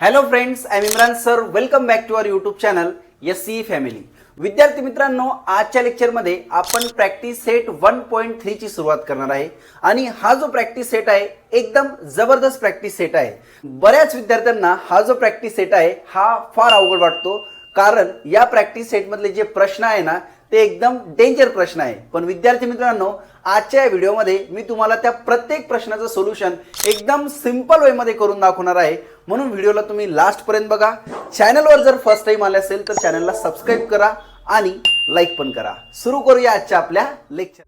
Hello friends I Imran sir welcome back to our YouTube channel S C family विद्यार्थी मित्रांनो आजच्या लेक्चरमध्ये आपण प्रॅक्टिस सेट वन पॉईंट थ्रीची सुरुवात करणार आहे. आणि हा जो प्रॅक्टिस सेट आहे एकदम जबरदस्त प्रॅक्टिस सेट आहे. बऱ्याच विद्यार्थ्यांना हा जो प्रॅक्टिस सेट आहे हा फार अवघड वाटतो. कारण या प्रॅक्टिस सेटमधले जे प्रश्न आहे ना ते एकदम डेंजर प्रश्न आहे. पण विद्यार्थी मित्रांनो आजच्या या व्हिडिओमध्ये मी तुम्हाला त्या प्रत्येक प्रश्नाचं सोल्युशन एकदम सिंपल वेमध्ये करून दाखवणार आहे. म्हणून व्हिडिओला तुम्ही लास्टपर्यंत बघा. चॅनलवर जर फर्स्ट टाइम आले असेल तर चॅनलला सबस्क्राईब करा आणि लाईक पण करा. सुरू करूया आजच्या आपल्या लेक्चर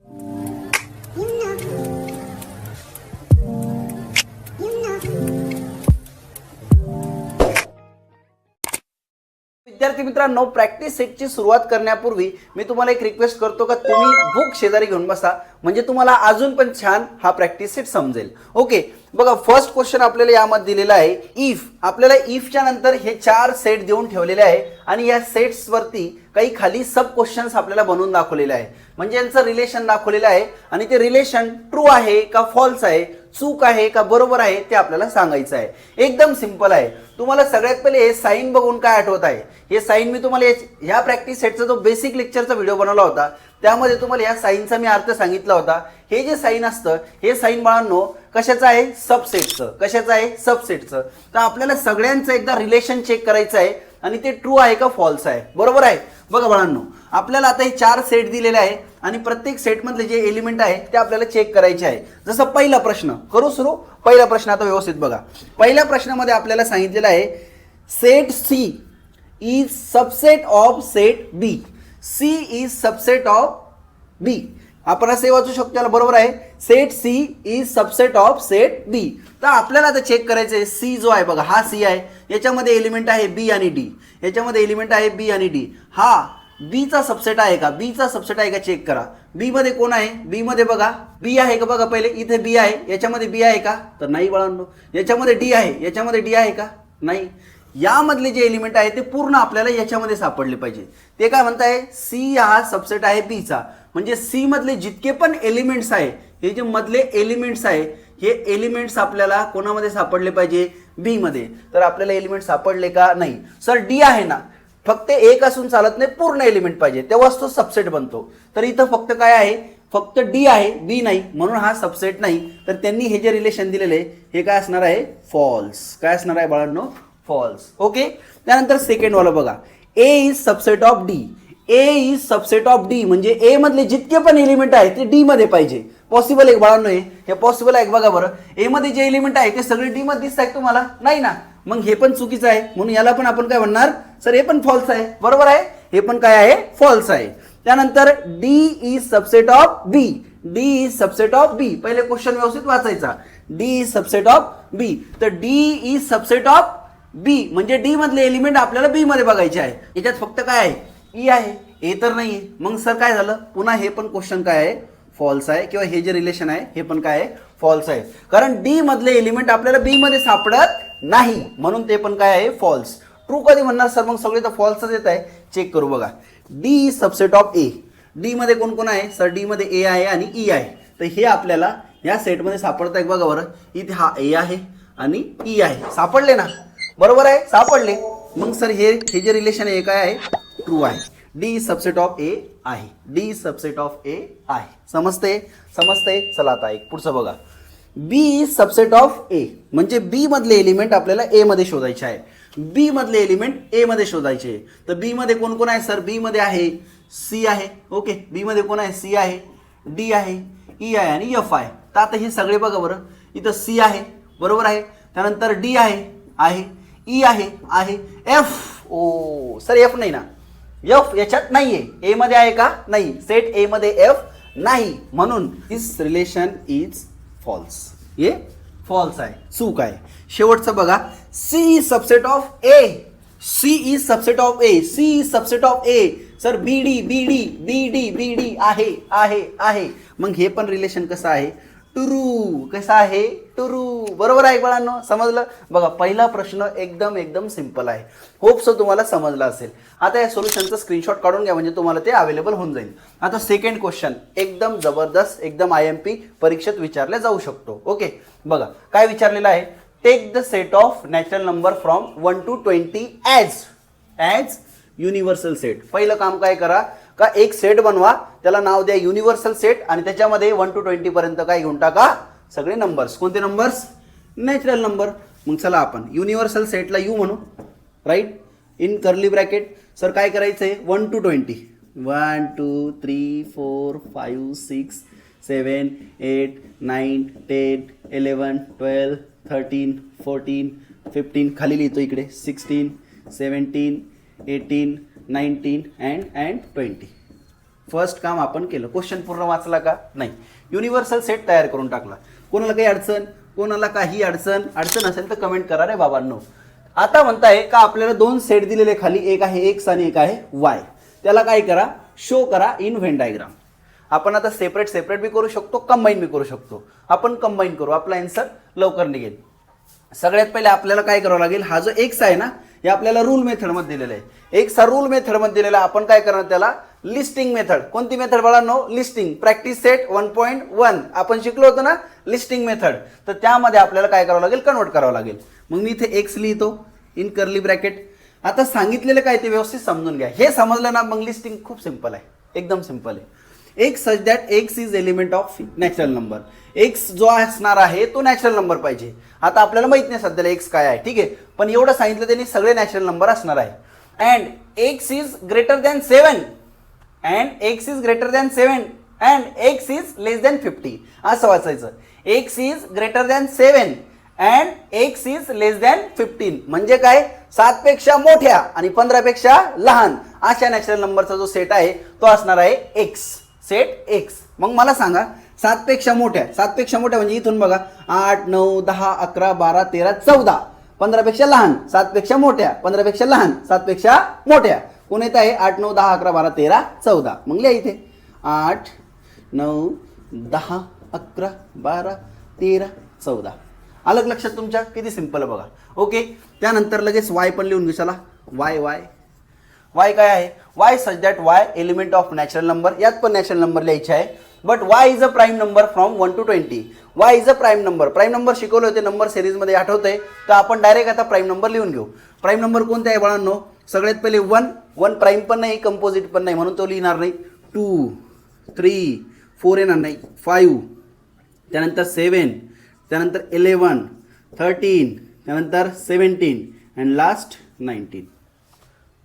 विद्यार्थी मित्रांनो प्रॅक्टिस सेटची सुरुवात करण्यापूर्वी मी तुम्हाला एक रिक्वेस्ट करतो का तुम्ही बुक शेजारी घेऊन बसा. म्हणजे तुम्हाला अजून पण छान हा प्रॅक्टिस सेट समजेल. ओके बघा फर्स्ट क्वेश्चन आपल्याला यामध्ये दिलेला आहे इफ आपल्याला इफच्या नंतर हे चार सेट देऊन ठेवलेले आहे आणि या सेट्सवरती काही खाली सब क्वेश्चन्स आपल्याला बनवून दाखवलेले आहे. म्हणजे यांचं रिलेशन दाखवलेलं आहे आणि ते रिलेशन ट्रू आहे का फॉल्स आहे चूक आहे का बरोबर आहे ते आपल्याला सांगायचं आहे. एकदम सिंपल आहे. तुम्हाला सगळ्यात पहिले हे साईन बघून काय आठवत आहे? हे साईन मी तुम्हाला ह्या प्रॅक्टिस सेटचा जो बेसिक लेक्चरचा व्हिडिओ बनवला होता त्यामध्ये तुम्हाला या साईनचा मी अर्थ सांगितला होता. हे जे साईन असतं हे साईन बाळांनो कशाचं आहे? सबसेटचं कशाचं आहे? सबसेटचं तर आपल्याला सगळ्यांचं एकदा रिलेशन चेक करायचं आहे आणि ते ट्रू आहे का फॉल्स आहे? बरोबर आहे? बघा बाळांनो आपल्याला आता हे चार सेट दिलेले आहे आणि प्रत्येक सेटमधले जे एलिमेंट आहे ते आपल्याला चेक करायचे आहे. जसं पहिला प्रश्न करू सुरू? पहिला प्रश्न आता व्यवस्थित बघा. पहिल्या प्रश्नामध्ये आपल्याला सांगितलेलं आहे set C is subset of set B C is subset of B आपण असे वाचू शकतो त्याला बरोबर आहे. Set C is subset of set B तर आपल्याला आता चेक करायचं आहे सी जो आहे बघा हा सी आहे. याच्यामध्ये एलिमेंट आहे बी आणि डी याच्यामध्ये एलिमेंट आहे बी आणि डी हा बीचा सबसेट आहे का? बीचा सबसेट आहे का? चेक करा. बी मध्ये कोण आहे? बी मध्ये बघा. बी आहे का? बघा पहिले. इथे बी आहे. याच्यामध्ये बी आहे का? तर नाही बाळांनो. याच्यामध्ये डी आहे. याच्यामध्ये डी आहे का? नाही. यामधले जे एलिमेंट आहे ते पूर्ण आपल्याला याच्यामध्ये सापडले पाहिजे. ते काय म्हणताय? सी हा सबसेट आहे बीचा म्हणजे सी मधले जितके पण एलिमेंट्स आहे हे जे मधले एलिमेंट्स आहे हे एलिमेंट्स आपल्याला कोणामध्ये सापडले पाहिजे? बी मध्ये. तर आपल्याला एलिमेंट सापडले का? नाही. सर डी आहे ना. फक्त एक असून चालत नाही पूर्ण एलिमेंट पाहिजे. तेव्हाच तो सबसेट बनतो. तर इथं फक्त काय आहे? फक्त डी आहे बी नाही. म्हणून हा सबसेट नाही. तर त्यांनी हे जे रिलेशन दिलेले हे काय असणार आहे? फॉल्स काय असणार आहे बाळांनो? फॉल्स ओके त्यानंतर सेकंड वाला बघा. A is subset of D A is subset of D म्हणजे ए मधले जितके पण एलिमेंट आहे ते डी मध्ये पाहिजे. पॉसिबल आहे बाळांनो हे. हे पॉसिबल आहे बघा बरं. ए मध्ये जे एलिमेंट आहे ते सगळे डी मध्ये दिसत आहेत तुम्हाला? नाही ना. मग हे पण चुकीचं आहे. म्हणून याला पण आपण काय म्हणणार? सर हे पण फॉल्स आहे. बरोबर आहे? हे पण काय आहे? फॉल्स आहे. त्यानंतर D is subset of B D is subset of B पहिले क्वेश्चन व्यवस्थित वाचायचा. D is subset of B तर D is subset of B म्हणजे डी मधले एलिमेंट आपल्याला बी मध्ये बघायचे आहे. याच्यात फक्त काय आहे? ई आहे. ए तर नाही आहे मग सर काय झालं? पुन्हा हे पण क्वेश्चन काय आहे? फॉल्स आहे. किंवा हे जे रिलेशन आहे हे पण काय आहे? फॉल्स आहे. कारण डी मधले एलिमेंट आपल्याला बी मध्ये सापडत नाही. म्हणून ते पण काय आहे? फॉल्स ट्रू कधी म्हणणार सर मग सगळे तर फॉल्सच येत आहे. चेक करू बघा. D is subset of A D मध्ये कोण कोण आहे? सर डी मध्ये ए आहे आणि ई आहे. तर हे आपल्याला या सेटमध्ये सापडत आहे बघा बरं. इथे हा ए आहे आणि ई आहे. सापडले ना? बरोबर आहे? सापडले. मग सर हे हे जे रिलेशन आहे काय आहे? ट्रू आहे. डी सबसेट ऑफ ए आहे. डी सबसेट ऑफ ए आहे. समजते समजते चला आता एक पुढचं बघा. बी सबसेट ऑफ ए म्हणजे बी मधले एलिमेंट आपल्याला ए मध्ये शोधायचे आहे. बी मधले एलिमेंट ए मध्ये शोधायचे. तर बी मध्ये कोण कोण आहे सर? बी मध्ये आहे. सी आहे. ओके. बी मध्ये कोण आहे? सी आहे. डी आहे. ई आहे आणि एफ आहे. तर आता हे सगळे बघा बरं. इथं सी आहे. बरोबर आहे? त्यानंतर डी आहे. आहे. ई आहे. आहे. एफ ओ सर एफ नाही ना? एफ याच्यात नाहीये. ए मध्ये आहे का? नाही. सेट ए मध्ये एफ नाही. म्हणून दिस रिलेशन इज फॉल्स हे फॉल्स आहे. चूक आहे. शेवटचं बघा. C is subset of A C is subset of A C is subset of A sir B D B D B D B D आहे आहे आहे. मग हे पण रिलेशन कसं आहे? टुरू कसं आहे? टुरू. बरोबर आहे बाळांनो? समजलं? बघा पहिला प्रश्न एकदम एकदम सिंपल आहे. होप सो तुम्हाला समजला असेल. आता या सोल्युशनचं स्क्रीनशॉट काढून घ्या म्हणजे तुम्हाला ते अवेलेबल होऊन जाईल. आता सेकंड क्वेश्चन एकदम जबरदस्त एकदम आय एम पी परीक्षेत विचारल्या जाऊ शकतो. ओके बघा काय विचारलेलं आहे? Take the set of natural number from one to twenty as as universal set पहिलं काम काय करा? का एक सेट बनवा त्याला नाव द्या युनिव्हर्सल सेट आणि त्याच्यामध्ये वन टू ट्वेंटी पर्यंत काय घेऊन टाका सगळे नंबर्स कोणते नंबर्स नॅचरल नंबर मग चला आपण. युनिव्हर्सल सेटला यू म्हणू. Write in curly bracket sir काय करायचं आहे one to twenty one two three four five six seven eight nine ten eleven twelve thirteen fourteen fifteen खाली लिहितो इकडे. Sixteen seventeen eighteen nineteen and and twenty. First काम आपण केलं. Question पूर्ण वाचला का? नाही. युनिव्हर्सल सेट तयार करून टाकला. कोणाला काही अडचण? कोणाला काही अडचण? अडचण असेल तर कमेंट करा रे बाबांनो. आता म्हणताय का आपल्याला दोन सेट दिलेले खाली एक आहे एक्स आणि एक आहे वाय त्याला काय करा? शो करा इन व्हेन डायग्राम आपण आता सेपरेट सेपरेट बी करू शकतो कंबाईन बी करू शकतो. आपण कंबाईन करू. आपला आन्सर लवकर निघेल. सगळ्यात पहिले आपल्याला काय करावं लागेल? हा जो एक्स आहे ना हे आपल्याला रूल मेथडमध्ये दिलेलं आहे. एकसा रूल मेथडमध्ये दिलेला आहे. आपण काय करणार त्याला? लिस्टिंग मेथड कोणती मेथड बाळांनो? Listing practice set one point one आपण शिकलो होतो ना? लिस्टिंग मेथड तर त्यामध्ये आपल्याला काय करावं लागेल? कन्वर्ट करावं लागेल. मग मी इथे एक्स लिहितो. इन कर्ली ब्रॅकेट आता सांगितलेलं काय ते व्यवस्थित समजून घ्या. हे समजलं ना मग लिस्टिंग खूप सिंपल आहे. एकदम सिंपल आहे. X such that x is element of natural number x जो असणार आहे तो नॅचरल नंबर पाहिजे. आता आपल्याला माहीत नाही सध्याला एक्स काय आहे ठीक आहे? पण एवढं सांगितलं त्यांनी सगळे नॅचरल नंबर असणार आहे. And x is greater than seven and x is greater than seven and x is less than fifty असं वाचायचं. X is greater than seven and x is less than fifteen म्हणजे काय? सात पेक्षा मोठ्या आणि पंधरापेक्षा लहान अशा नॅचरल नंबरचा जो सेट आहे तो असणार आहे एक्स सेट एक्स मग मला सांगा सातपेक्षा मोठ्या सातपेक्षा मोठ्या म्हणजे इथून बघा आठ नऊ दहा अकरा बारा तेरा चौदा. पंधरापेक्षा लहान सातपेक्षा मोठ्या पंधरापेक्षा लहान सातपेक्षा मोठ्या. कोण येत आहे? आठ नऊ दहा अकरा बारा तेरा चौदा. मग लिहा इथे. आठ नऊ दहा अकरा बारा तेरा चौदा. अलग लक्षात तुमच्या? किती सिंपल बघा. ओके त्यानंतर लगेच वाय पण लिहून घेऊ चला वाय वाय वाय काय आहे? Y such that y element of natural number यात पण नॅचरल नंबर लिहायचे आहे. But y is a prime number from one to twenty y is a prime number prime number शिकवले होते नंबर सिरीजमध्ये आठवतंय. तर आपण डायरेक्ट आता प्राईम नंबर लिहून घेऊ. प्राईम नंबर कोणते आहे बाळांनो? सगळ्यात पहिले वन वन प्राईम पण नाही कंपोजिट पण नाही म्हणून तो लिहिणार नाही. टू थ्री फोर येणार नाही. फाईव्ह त्यानंतर सेवन त्यानंतर इलेवन थर्टीन त्यानंतर सेवन्टीन अँड लास्ट नाईन्टीन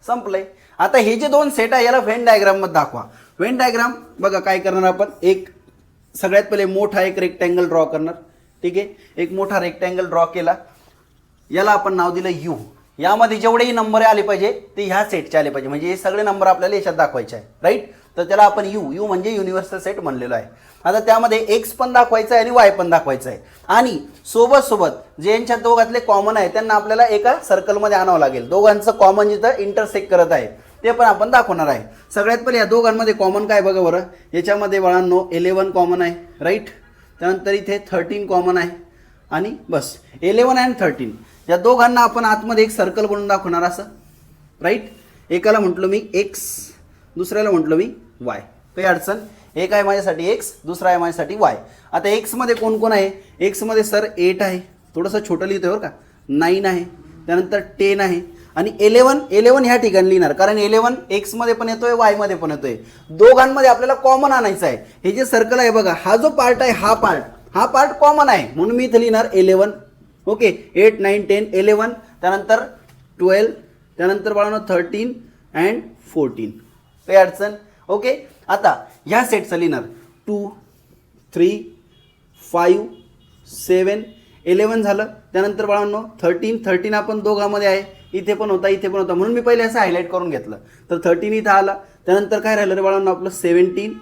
संपलंय. आता हे जे दोन सेट आहे याला व्हेन डायग्राममध्ये दाखवा. व्हेन डायग्राम बघा काय करणार आपण? एक सगळ्यात पहिले मोठा एक रेक्टँगल ड्रॉ करणार. ठीक आहे? एक मोठा रेक्टँगल ड्रॉ केला. याला आपण नाव दिलं यू यामध्ये जेवढेही नंबर आले पाहिजे ते ह्या सेटचे आले पाहिजे. म्हणजे हे सगळे नंबर आपल्याला याच्यात दाखवायचे आहे राईट तर त्याला आपण यू यू म्हणजे युनिव्हर्सल सेट म्हणलेलो आहे. आता त्यामध्ये एक्स पण दाखवायचं आहे आणि वाय पण दाखवायचं आहे आणि सोबत सोबत जे यांच्या दोघातले कॉमन आहे त्यांना आपल्याला एका सर्कलमध्ये आणावं लागेल. दोघांचं कॉमन जिथं इंटरसेक्ट करत आहे ते पण आपण दाखवणार आहे. सगळ्यात पहिले या दोघांमध्ये कॉमन काय बघा बरं. याच्यामध्ये बाळांनो इलेवन कॉमन आहे राईट त्यानंतर इथे थर्टीन कॉमन आहे. आणि बस इलेवन अँड थर्टीन या दोघांना आपण आतमध्ये एक सर्कल बनवून दाखवणार असं राईट एकाला म्हटलो मी एक्स दुसऱ्याला म्हटलो मी वाय. काही अडचण? एक आहे माझ्यासाठी एक्स दुसरा आहे माझ्यासाठी वाय आता एक्समध्ये कोण कोण आहे? एक्समध्ये सर एट आहे. थोडंसं छोटं लिहितोय बरं का. नाईन आहे. त्यानंतर टेन आहे. आणि इलेवन इलेवन ह्या ठिकाणी लिहिणार. कारण इलेवन एक्समध्ये पण येतोय वायमध्ये पण येतोय. दोघांमध्ये आपल्याला कॉमन आणायचं आहे. हे जे सर्कल आहे बघा हा जो पार्ट आहे हा पार्ट हा पार्ट कॉमन आहे. म्हणून मी इथं लिहिणार eleven okay eight nine ten eleven त्यानंतर ट्वेल्व त्यानंतर बाळांनो थर्टीन अँड फोर्टीन काही अडचण? ओके? आता ह्या सेटचा लिहिणार. Two three five seven eleven झालं. त्यानंतर बाळांनो थर्टीन थर्टीन आपण दोघांमध्ये आहे. इथे पण होता इथे पण होता. म्हणून मी पहिले असं हायलाईट करून घेतलं. तर थर्टीन इथं आला. त्यानंतर काय राहिलं रे बाळांनो आपलं? सेवन्टीन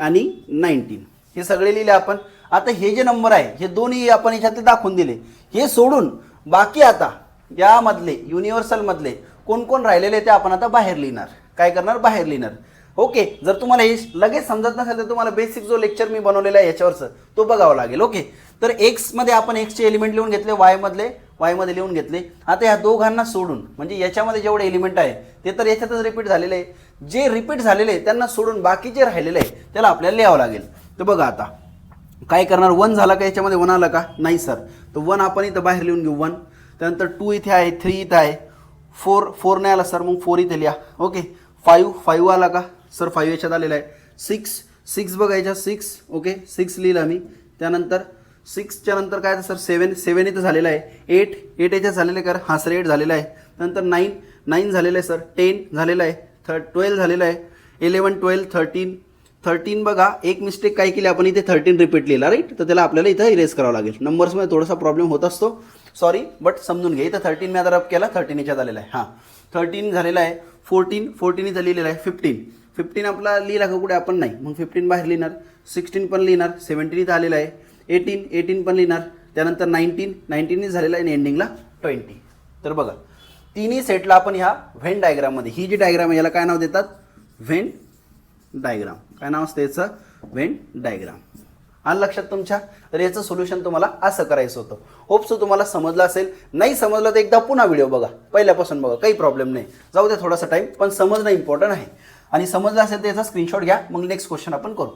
आणि नाईन्टीन हे सगळे लिहिले आपण. आता हे जे नंबर आहे हे दोन्ही आपण याच्यातले दाखवून दिले. हे सोडून बाकी आता यामधले युनिव्हर्सलमधले कोण कोण राहिलेले ते आपण आता बाहेर लिहिणार. काय करणार? बाहेर लिहिणार. ओके जर तुम्हाला हे लगेच समजत नसेल तर तुम्हाला बेसिक जो लेक्चर मी बनवलेला आहे याच्यावरचं तो बघावा लागेल ओके? तर एक्समध्ये आपण एक्सचे एलिमेंट लिहून घेतले वायमधले वायमध्ये लिहून घेतले. आता या दोघांना सोडून म्हणजे याच्यामध्ये जेवढे एलिमेंट आहे ते तर याच्यातच रिपीट झालेले आहे. जे रिपीट झालेले आहे त्यांना सोडून बाकी जे राहिलेले आहे त्याला आपल्याला लिहावं लागेल. तर बघा आता काय करणार? वन झाला का याच्यामध्ये? वन आला का? नाही सर. तर वन आपण इथं बाहेर लिहून घेऊ वन. त्यानंतर टू इथे आहे थ्री इथं आहे. फोर फोर नाही आला सर. मग फोर इथे लिहा. ओके? फाईव्ह फाईव्ह आला का? सर फाईव्ह याच्यात आलेला आहे. सिक्स सिक्स बघायच्या सिक्स ओके सिक्स लिहिलं मी त्यानंतर सिक्सच्या नंतर काय सर सेवन सेवन इथं झालेलं आहे. एट एट याच्यात झालेलं आहे कर हा सर एट झालेला आहे. त्यानंतर नाईन नाईन झालेलं आहे सर टेन झालेलं आहे. थर्ड ट्वेल्व झालेलं आहे. इलेवन ट्वेल्व थर्टीन थर्टीन बघा एक मिस्टेक काय केली आपण इथे थर्टीन रिपीट लिहिला राईट तर त्याला आपल्याला इथं इरेज करावं लागेल. नंबर्समध्ये थोडासा प्रॉब्लेम होत असतो. सॉरी बट समजून घ्या. इथं थर्टीन मी आता रब केला थर्टीन याच्यात आलेला आहे. हां. थर्टीन झालेला आहे फोर्टीन फोर्टीन इथं लिहिलेलं आहे फिफ्टीन फिफ्टीन आपला लिहिला का कुठे? आपण नाही. मग फिफ्टीन बाहेर लिहिणार. सिक्स्टीन पण लिहिणार. सेवन्टीन इथं आलेलं आहे. एटीन एटीन पण लिहिणार. त्यानंतर नाईन्टीन नाईन्टीन झालेला आहे आणि एंडिंगला ट्वेंटी तर बघा तिन्ही सेटला आपण ह्या व्हेन डायग्राममध्ये ही जी डायग्राम आहे याला काय नाव देतात? व्हेन डायग्राम काय नाव असतं याचं? व्हेन डायग्राम आणि लक्षात तुमच्या? तर याचं सोल्युशन तुम्हाला असं करायचं होतं. होपसो तुम्हाला समजलं असेल नाही समजलं तर एकदा पुन्हा व्हिडिओ बघा. पहिल्यापासून बघा काही प्रॉब्लेम नाही. जाऊ द्या थोडासा टाईम पण समजणं इम्पॉर्टंट आहे. आणि समजलं असेल तर याचा स्क्रीनशॉट घ्या मग नेक्स्ट क्वेश्चन आपण करू.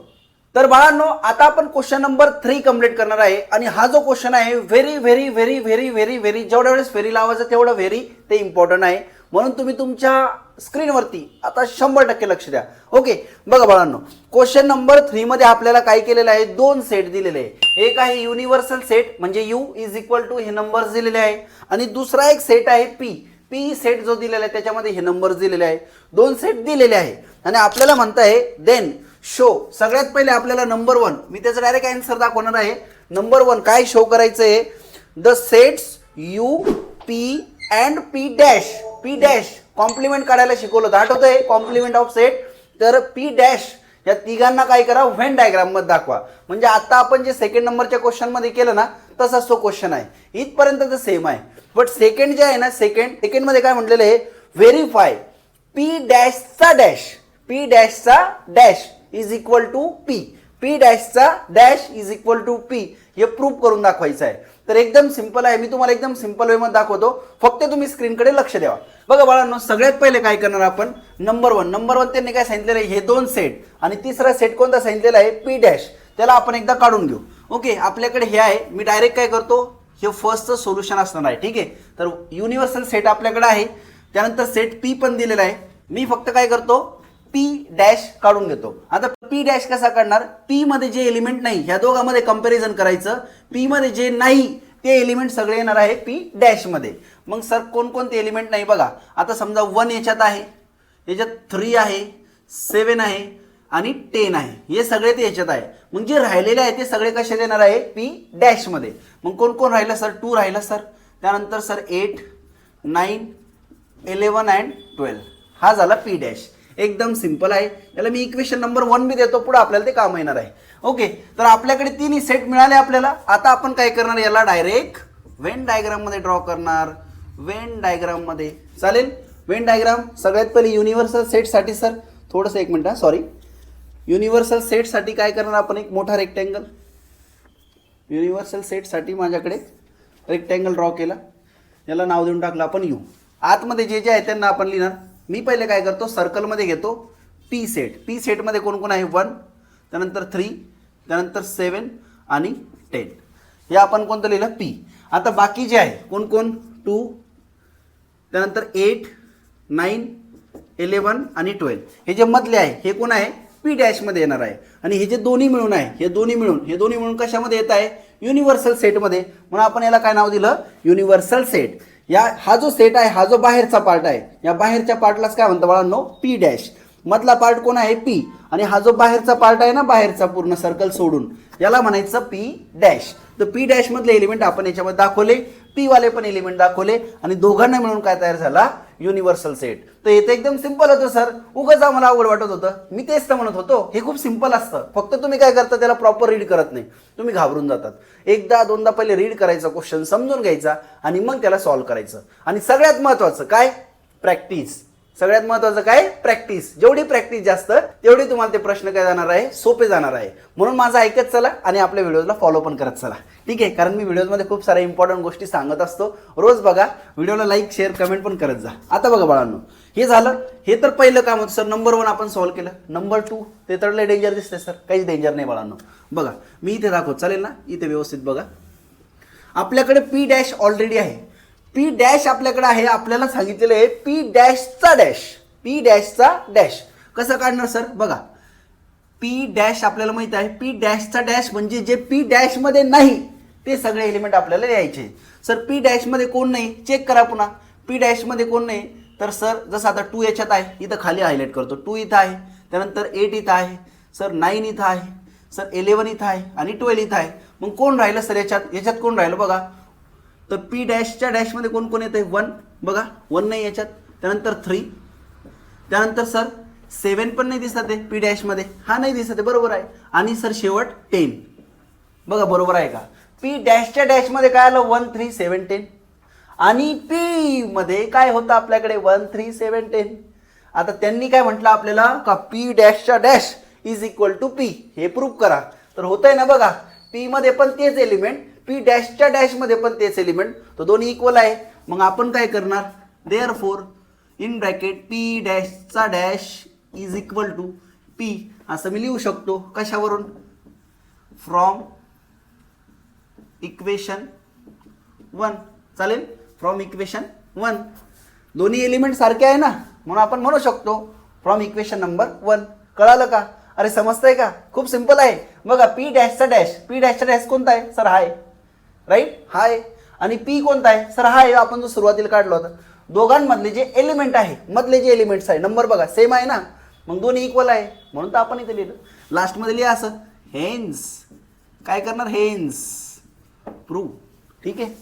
तर बाळांनो आता आपण क्वेश्चन नंबर थ्री कंप्लीट करणार आहे. आणि हा जो क्वेश्चन आहे very very very very very very जेवढ्या वेळेस व्हेरी लावायचं तेवढं व्हेरी ते इम्पॉर्टंट आहे. म्हणून तुम्ही तुमच्या स्क्रीनवरती आता शंभर टक्के लक्ष द्या. ओके बघा बाळांनो क्वेश्चन नंबर थ्रीमध्ये आपल्याला काय केलेलं आहे? दोन सेट दिलेले आहे. एक आहे युनिव्हर्सल सेट म्हणजे यू इज इक्वल टू हे नंबर्स दिलेले आहे. आणि दुसरा एक सेट आहे पी पी सेट जो दिलेला आहे त्याच्यामध्ये हे नंबर्स दिलेले आहे. दोन सेट दिलेले आहे. आणि आपल्याला म्हणताय देन शो सगळ्यात पहिले आपल्याला नंबर वन मी त्याचं डायरेक्ट आन्सर दाखवणार आहे. नंबर वन काय शो करायचं आहे the sets U P and P dash P dash complement काढायला शिकवलं होतं. आठवतंय? कॉम्प्लिमेंट ऑफ सेट तर पी डॅश या तिघांना काय करा व्हेन डायग्राममध्ये दाखवा. म्हणजे आता आपण जे सेकंड नंबरच्या क्वेश्चनमध्ये केलं ना तसाच तो क्वेश्चन आहे. इथपर्यंत तर सेम आहे. बट सेकंड जे आहे ना सेकंड सेकंडमध्ये काय म्हटलेलं आहे? व्हेरीफाय पी डॅशचा dash P डॅशचा dash is equal to P P डॅशचा dash is equal to P हे प्रूफ करून दाखवायचं आहे. तर एकदम सिंपल आहे. मी तुम्हाला एकदम सिंपल वेमध्ये दाखवतो. फक्त तुम्ही स्क्रीनकडे लक्ष द्यावा बघा बाळांनो सगळ्यात पहिले काय करणार आपण? नंबर वन नंबर वन त्यांनी काय सांगितलेलं आहे? हे दोन सेट आणि तिसरा सेट कोणता सांगितलेला आहे? पी डॅश त्याला आपण एकदा काढून घेऊ. ओके आपल्याकडे हे आहे. मी डायरेक्ट काय करतो? हे फर्स्टचं सोल्युशन असणार आहे. ठीक आहे? तर युनिव्हर्सल सेट आपल्याकडे आहे. त्यानंतर सेट पी पण दिलेला आहे. मी फक्त काय करतो? पी डॅश काढून घेतो. आता पी डॅश कसा काढणार? पी मध्ये जे एलिमेंट नाही ह्या दोघांमध्ये कंपॅरिझन करायचं. पी मध्ये जे नाही ते एलिमेंट सगळे येणार आहे पी डॅशमध्ये. मग सर कोणकोणते एलिमेंट नाही बघा. आता समजा वन याच्यात आहे. याच्यात थ्री आहे. सेवन आहे. आणि टेन आहे हे सगळे ते याच्यात आहे. मग जे राहिलेले आहे ते सगळे कसे देणार आहे? पी डॅशमध्ये मग कोण कोण राहिलं सर टू राहिलं सर त्यानंतर sir eight nine eleven and twelve हा झाला पी डॅश एकदम सिंपल आहे. याला मी इक्वेशन नंबर वन बी देतो. पुढे आपल्याला ते काम येणार आहे. ओके तर आपल्याकडे तिन्ही सेट मिळाले आपल्याला. आता आपण काय करणार? याला डायरेक्ट वेन डायग्राममध्ये ड्रॉ करणार. वेन डायग्राममध्ये चालेल? वेन डायग्राम सगळ्यात पहिले युनिव्हर्सल सेटसाठी सर थोडंसं एक मिनटं सॉरी युनिव्हर्सल सेटसाठी काय करणार आपण एक मोठा रेक्टँगल युनिव्हर्सल सेटसाठी माझ्याकडे रेक्टँगल ड्रॉ केला. याला नाव देऊन टाकलं आपण यू आतमध्ये जे जे आहे त्यांना आपण लिहिणार. मी पहिले काय करतो? सर्कलमध्ये घेतो. पी सेट पी सेटमध्ये कोण कोण आहे? वन त्यानंतर थ्री त्यानंतर सेवन आणि टेन हे आपण कोणतं लिहिलं? पी आता बाकी जे आहे कोण कोण? टू त्यानंतर एट नाईन इलेवन आणि ट्वेल्व हे जे मधले आहे हे कोण आहे? पी डॅशमध्ये येणार आहे. आणि हे जे दोन्ही मिळून आहे हे दोन्ही मिळून हे दोन्ही मिळून कशामध्ये येत आहे? युनिव्हर्सल सेटमध्ये म्हणून आपण याला काय नाव दिलं? युनिव्हर्सल सेट या हा जो सेट आहे हा जो बाहेरचा पार्ट आहे या बाहेरच्या पार्टलाच काय म्हणतो बाळांनो? पी डॅश मधला पार्ट कोण आहे? पी आणि हा जो बाहेरचा पार्ट आहे ना बाहेरचा पूर्ण सर्कल सोडून याला म्हणायचं पी डॅश तर पी डॅशमधले एलिमेंट आपण याच्यामध्ये दाखवले. पी वाले पण एलिमेंट दाखवले आणि दोघांना मिळून काय तयार झाला? युनिव्हर्सल सेट तर इथे एकदम सिंपल होतं सर उगाच आम्हाला अवघड वाटत होतं. मी तेच तर म्हणत होतो हे खूप सिंपल असतं. फक्त तुम्ही काय करता त्याला प्रॉपर रीड करत नाही. तुम्ही घाबरून जातात. एकदा दोनदा पहिले रीड करायचा क्वेश्चन समजून घ्यायचा आणि मग त्याला सॉल्व्ह करायचं. आणि सगळ्यात महत्त्वाचं काय? प्रॅक्टिस सगळ्यात महत्वाचं काय? प्रॅक्टिस जेवढी प्रॅक्टिस जास्त तेवढी तुम्हाला ते प्रश्न काय जाणार आहे? सोपे जाणार आहे. म्हणून माझं ऐकत चला आणि आपल्या व्हिडिओला फॉलो पण करत चला. ठीक आहे? कारण मी व्हिडिओमध्ये खूप साऱ्या इम्पॉर्टंट गोष्टी सांगत असतो. रोज बघा व्हिडिओला लाईक शेअर कमेंट पण करत जा. आता बघा बाळांनो हे झालं. हे तर पहिलं काम होतं सर नंबर वन आपण सॉल्व्ह केलं. नंबर टू ते तर लय डेंजर दिसते सर काहीच डेंजर नाही बाळांनो. बघा मी इथे दाखवत चालेल ना? इथे व्यवस्थित बघा. आपल्याकडे पी डॅश ऑलरेडी आहे. पी डॅश आपल्याकडे आहे आपल्याला सांगितलेलं आहे पी डॅशचा डॅश. पी डॅशचा डॅश. कसं काढणार सर? बघा. पी डॅश आपल्याला माहीत आहे. पी डॅशचा डॅश म्हणजे जे पी डॅशमध्ये नाही ते सगळे एलिमेंट आपल्याला लिहायचे. सर पी डॅशमध्ये कोण नाही? चेक करा पुन्हा. पी डॅशमध्ये कोण नाही? तर सर जसं आता टू याच्यात आहे इथं खाली हायलाईट करतो. टू इथं आहे त्यानंतर एट इथं आहे सर नाईन इथं आहे सर इलेवन इथं आहे आणि ट्वेल्व इथं आहे. मग कोण राहिलं सर याच्यात? याच्यात कोण राहिलं? बघा. तर पी डॅशच्या डॅशमध्ये कोण कोण येतं वन बघा वन नाही याच्यात. त्यानंतर थ्री त्यानंतर सर सेवन पण नाही दिसत आहे पी डॅशमध्ये हा नाही दिसत आहे बरोबर आहे. आणि सर शेवट टेन बघा बरोबर आहे का? पी डॅशच्या डॅशमध्ये काय आलं? वन थ्री सेवन टेन आणि पी मध्ये काय होतं आपल्याकडे? वन थ्री सेवन टेन आता त्यांनी काय म्हटलं आपल्याला? का P डॅशच्या dash is equal to P हे प्रूव्ह करा. तर होतंय ना बघा. पी मध्ये पण तेच एलिमेंट पी डॅशच्या डॅशमध्ये पण तेच एलिमेंट तो दोन्ही इक्वल आहे. मग आपण काय करणार? Therefore in bracket P डॅशचा dash is equal to P असं मी लिहू शकतो. कशावरून? फ्रॉम इक्वेशन वन चालेल? फ्रॉम इक्वेशन वन दोन्ही एलिमेंट सारखे आहे ना? म्हणून आपण म्हणू शकतो फ्रॉम इक्वेशन नंबर वन कळालं का? अरे समजतंय का? खूप सिंपल आहे. बघा पी डॅशचा डॅश पी डॅशचा डॅश कोणता आहे? Sir hi right? हाय. आणि पी कोणता आहे? सर हाय आपण जो सुरुवातीला काढला होता. दोघांमधले जे एलिमेंट आहे मधले जे एलिमेंट्स आहे नंबर बघा सेम आहे ना? मग दोन्ही इक्वल आहे. म्हणून तर आपण इथे लिहिलं. लास्टमध्ये लिहा असं. हेन्स काय करणार? हेन्स प्रूव्ह ठीक आहे?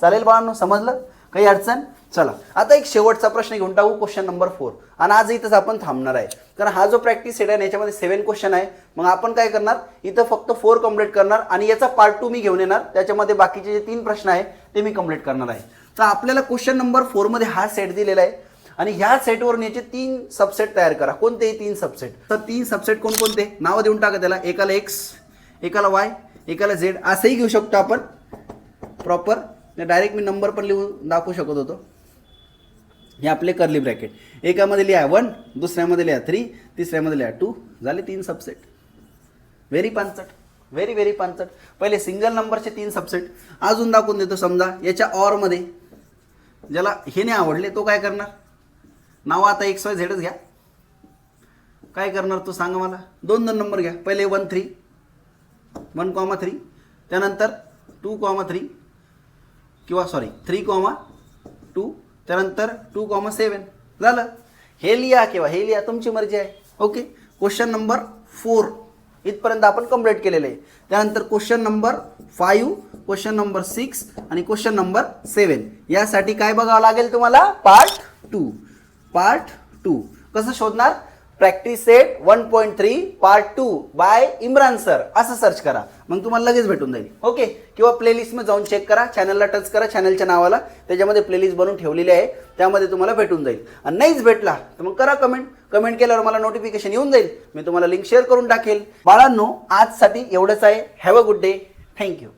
चालेल बाळांनो समजलं? काही अडचण? चला आता एक शेवटचा प्रश्न घेऊन टाकू क्वेश्चन नंबर फोर आणि आज इथंच आपण थांबणार आहे. कारण हा जो प्रॅक्टिस सेट आहे ना, याच्यामध्ये सेवन क्वेश्चन आहे. मग आपण काय करणार? इथं फक्त फोर कंप्लीट करणार आणि याचा पार्ट टू मी घेऊन येणार. त्याच्यामध्ये बाकीचे जे तीन प्रश्न आहे ते मी कंप्लीट करणार आहे. तर आपल्याला क्वेश्चन नंबर फोरमध्ये हा सेट दिलेला आहे. आणि ह्या सेटवरून याचे तीन सबसेट तयार करा. कोणतेही तीन सबसेट तर तीन सबसेट कोणकोणते? नावं देऊन टाका त्याला. एकाला एक्स एकाला वाय एकाला झेड असंही घेऊ शकतो आपण. प्रॉपर डायरेक्ट मी नंबर पण लिहून दाखवू शकत होतो. हे आपले कर्ली ब्रॅकेट एकामध्ये लिहा वन दुसऱ्यामध्ये लिहा थ्री तिसऱ्यामध्ये लिहा टू झाले तीन सबसेट व्हेरी पानचट. व्हेरी व्हेरी पानचट. पहिले सिंगल नंबरचे तीन सबसेट अजून दाखवून देतो समजा याच्या ऑरमध्ये ज्याला हे नाही आवडले तो काय करणार? नाव आता एक्स वाय झेडच घ्या. काय करणार तो सांगा मला? दोन दोन नंबर घ्या. पहिले one three one comma three त्यानंतर टू कॉमा थ्री किंवा सॉरी थ्री कॉमा टू त्यानंतर टू कॉमा सेवन झालं. हे लिहा किंवा हे लिहा तुमची मर्जी आहे. ओके क्वेश्चन नंबर फोर इथपर्यंत आपण कंप्लीट केलेलं आहे. त्यानंतर question number five question number six आणि क्वेश्चन नंबर सेवन यासाठी काय बघावं लागेल तुम्हाला? पार्ट टू पार्ट टू कसं शोधणार? Practice set one point three part two by Imran sir असं सर्च करा. मग तुम्हाला लगेच भेटून जाईल. ओके किंवा प्लेलिस्टमध्ये जाऊन चेक करा. चॅनलला टच करा चॅनलच्या नावाला. त्याच्यामध्ये प्लेलिस्ट बनवून ठेवलेली आहे. त्यामध्ये तुम्हाला भेटून जाईल. आणि नाहीच भेटला तर मग करा कमेंट कमेंट केल्यावर मला नोटिफिकेशन येऊन जाईल. मी तुम्हाला लिंक शेअर करून टाकेल. बाळांनो आजसाठी एवढंच आहे. Have a good day thank you